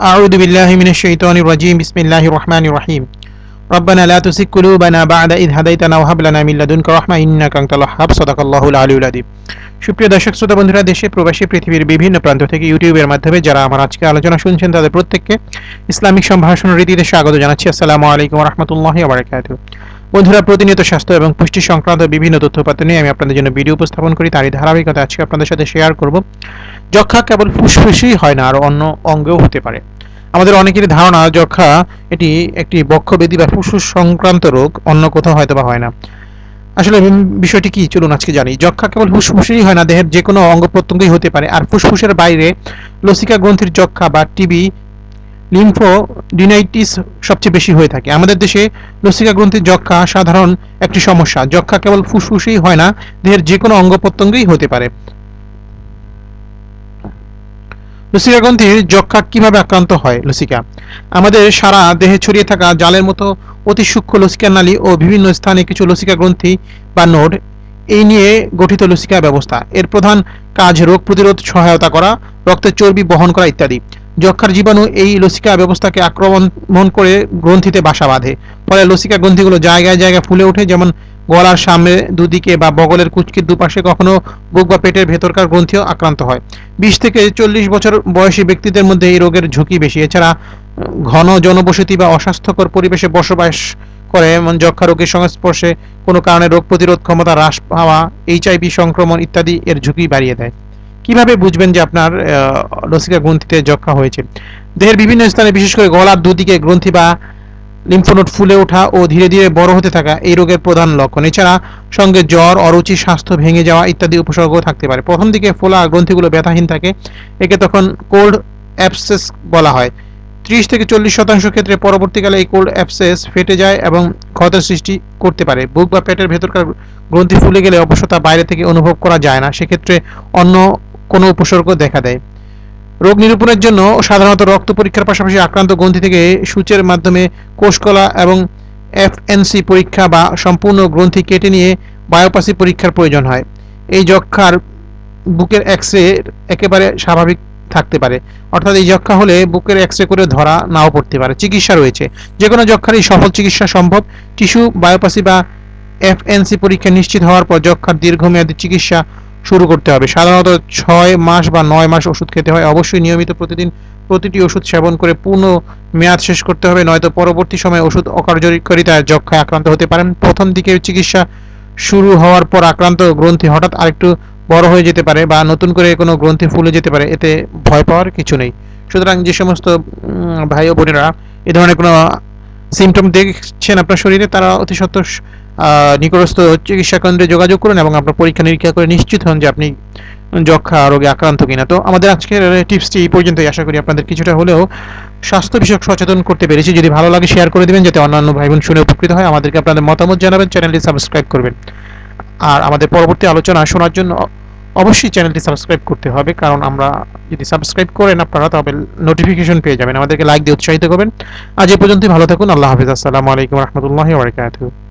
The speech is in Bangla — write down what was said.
أعوذ بالله من الشيطان الرجيم بسم الله الرحمن الرحيم ربنا لا تزغ قلوبنا بعد إذ هديتنا وهب لنا من لدنك رحمة إنك أنت الوهاب صدق الله العلي العظيم সুপ্রিয় দর্শক শ্রোতা বন্ধুরা দেশে প্রবাসী পৃথিবীর বিভিন্ন প্রান্ত থেকে ইউটিউবের মাধ্যমে যারা আমার আজকে আলোচনা শুনছেন তাদের প্রত্যেককে ইসলামিক সম্ভাষণ রীতিতে স্বাগত জানাচ্ছি আসসালামু আলাইকুম রহমতুল্লাহ বারাকাতু বন্ধুরা প্রতিনিয়ত স্বাস্থ্য এবং পুষ্টি সংক্রান্ত বিভিন্ন তথ্যপাত্র নিয়ে আমি আপনাদের জন্য ভিডিও উপস্থাপন করি তারই ধারাবাহিকতা আজকে আপনাদের সাথে শেয়ার করব যক্ষা কেবল ফুসফুসই হয় না, আর অন্য অঙ্গেও হতে পারে। আমাদের অনেকেরই ধারণা, যক্ষা এটি একটি বক্ষবেদী বা ফুসফুস সংক্রান্ত রোগ, অন্য কোথাও হয়তো বা হয় না। আসলে বিষয়টি কি? চলুন আজকে জানি। যক্ষা কেবল ফুসফুসেরই হয় না, দেহের যে কোনো অঙ্গ প্রত্যঙ্গই হতে পারে, আর ফুসফুসের বাইরে লসিকা গ্রন্থির যক্ষা বা টিবি লিম্ফোডিনাইটিস সবচেয়ে বেশি হয়ে থাকে। আমাদের দেশে লসিকা গ্রন্থির যক্ষা সাধারণ একটি সমস্যা। যক্ষা কেবল ফুসফুসেই হয় না, দেহের যে কোনো অঙ্গ প্রত্যঙ্গেই হতে পারে। লসিকা গ্রন্থির যক্ষা কীভাবে আক্রান্ত হয়, লসিকা? আমাদের সারা দেহে ছড়িয়ে থাকা জালের মতো অতি সূক্ষ্ম লসিকা নালী ও বিভিন্ন স্থানে কিছু লসিকা গ্রন্থি বা নোড, এই নিয়ে গঠিত লসিকা ব্যবস্থা। এর প্রধান কাজ রোগ প্রতিরোধ সহায়তা করা রক্তের চর্বি বহন করা ইত্যাদি। যক্ষার জীবাণু এই লসিকা ব্যবস্থাকে আক্রমণ করে গ্রন্থিতে বাসা বাঁধে। ফলে লসিকা গ্রন্থিগুলো জায়গায় জায়গায় ফুলে ওঠে, যেমন গলার সামনে দুদিকে বা বগলের কুচকির দুপাশে কখনো বুক বা পেটের ভেতরকার গ্রন্থিও আক্রান্ত হয়। বিশ থেকে চল্লিশ বছর বয়সী ব্যক্তিদের মধ্যে এই রোগের ঝুঁকি বেশি। এছাড়া ঘন জনবসতি বা অস্বাস্থ্যকর পরিবেশে বসবাস করে যক্ষা রোগের সংস্পর্শে কোনো কারণে রোগ প্রতিরোধ ক্ষমতা হ্রাস পাওয়া এইচআইভি সংক্রমণ ইত্যাদি এর ঝুঁকি বাড়িয়ে দেয়। কীভাবে বুঝবেন যে আপনার লসিকা গ্রন্থিতে যক্ষা হয়েছে? দেহের বিভিন্ন স্থানে বিশেষ করে গলার দুদিকে গ্রন্থি বা লিম্ফোনোড ফুলে ওঠা ও ধীরে ধীরে বড় হতে থাকা এই রোগের প্রধান লক্ষণ। এছাড়া সঙ্গে জ্বর, অরুচি, স্বাস্থ্য ভেঙে যাওয়া ইত্যাদি উপসর্গ থাকতে পারে। প্রথম দিকে ফোলা গ্রন্থিগুলো ব্যথাহীন থাকে, একে তখন কোল্ড অ্যাপসেস বলা হয়। ত্রিশ থেকে চল্লিশ শতাংশ ক্ষেত্রে পরবর্তীকালে এই কোল্ড অ্যাপসেস ফেটে যায় এবং ক্ষতের সৃষ্টি করতে পারে। বুক বা পেটের ভেতরকার গ্রন্থি ফুলে গেলে অবশ্য তা বাইরে থেকে অনুভব করা যায় না। সেক্ষেত্রে অন্য কোনো উপসর্গ দেখা দেয়। রোগ নিরূপণের জন্য সাধারণত রক্ত পরীক্ষার পাশাপাশি আক্রান্ত গ্রন্থি থেকে সূচের মাধ্যমে কোষকলা এবং এফএনসি পরীক্ষা বা সম্পূর্ণ গ্রন্থি কেটে নিয়ে বায়োপাসি পরীক্ষার প্রয়োজন হয়। এই যক্ষার বুকের এক্স রে একেবারে স্বাভাবিক থাকতে পারে। অর্থাৎ এই যক্ষা হলে বুকের এক্স রে করে ধরা নাও পড়তে পারে। চিকিৎসা রয়েছে। যে কোনো যক্ষারই সফল চিকিৎসা সম্ভব। টিস্যু, বায়োপাসি বা এফএনসি পরীক্ষা নিশ্চিত হওয়ার পর যক্ষার দীর্ঘমেয়াদী চিকিৎসা শুরু করতে হবে। সাধারণত ছয় মাস বা নয় মাস ওষুধ খেতে হয়। অবশ্যই নিয়মিত প্রতিদিন প্রতিটি ওষুধ সেবন করে পূর্ণ মেয়াদ শেষ করতে হবে নয়তো পরবর্তী সময়ে ওষুধ অকার্যকরিতায় যক্ষায় আক্রান্ত হতে পারেন। প্রথম দিকে চিকিৎসা শুরু হওয়ার পর আক্রান্ত গ্রন্থি হঠাৎ আরেকটু বড় হয়ে যেতে পারে বা নতুন করে কোনো গ্রন্থি ফুলে যেতে পারে এতে ভয় পাওয়ার কিছু নেই। সুতরাং যে সমস্ত ভাই ও বোনেরা এ ধরনের কোনো সিমটম দেখছেন আপনার শরীরে তারা অতি আহ, নিকটস্থ চিকিৎসা কেন্দ্রে যোগাযোগ করুন এবং আপনার পরীক্ষা নিরীক্ষা করে নিশ্চিত হন যে আপনি যক্ষা রোগে আক্রান্ত কিনা। তো আমাদের আজকের টিপসটি এই পর্যন্তই। আশা করি আপনাদের কিছুটা হলেও স্বাস্থ্য বিষয়ক সচেতন করতে পেরেছি। যদি ভালো লাগে শেয়ার করে দিবেন যাতে অন্যান্য ভাই বোন শুনে উপকৃত হয়। আমাদেরকে আপনাদের মতামত জানাবেন চ্যানেলটি সাবস্ক্রাইব করবেন। আর আমাদের পরবর্তী আলোচনা শোনার জন্য অবশ্যই চ্যানেলটি সাবস্ক্রাইব করতে হবে। কারণ আমরা যদি সাবস্ক্রাইব করেন আপনারা, তবে নোটিফিকেশন পেয়ে যাবেন। আমাদেরকে লাইক দিয়ে উৎসাহিত করবেন। আজ এই পর্যন্তই। ভালো থাকুন। আল্লাহ হাফিজ। আসসালামু আলাইকুম রহমতুল্লাহ বারকাতুহু।